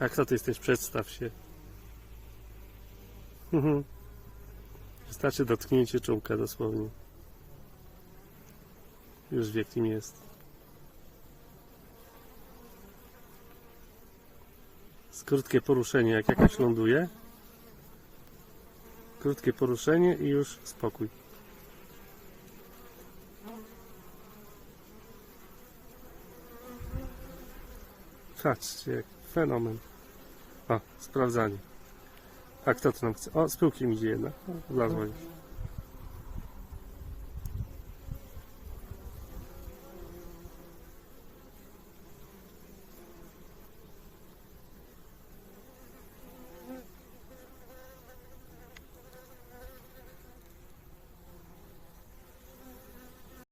A kto ty jesteś? Przedstaw się. Mhm. Wystarczy dotknięcie czołka dosłownie. Już wie kim jest. Krótkie poruszenie, jak jakaś ląduje. Krótkie poruszenie i już spokój. Patrzcie, fenomen. O, sprawdzanie. A kto to nam chce? O, z pyłkiem idzie jedna. Wlazła już.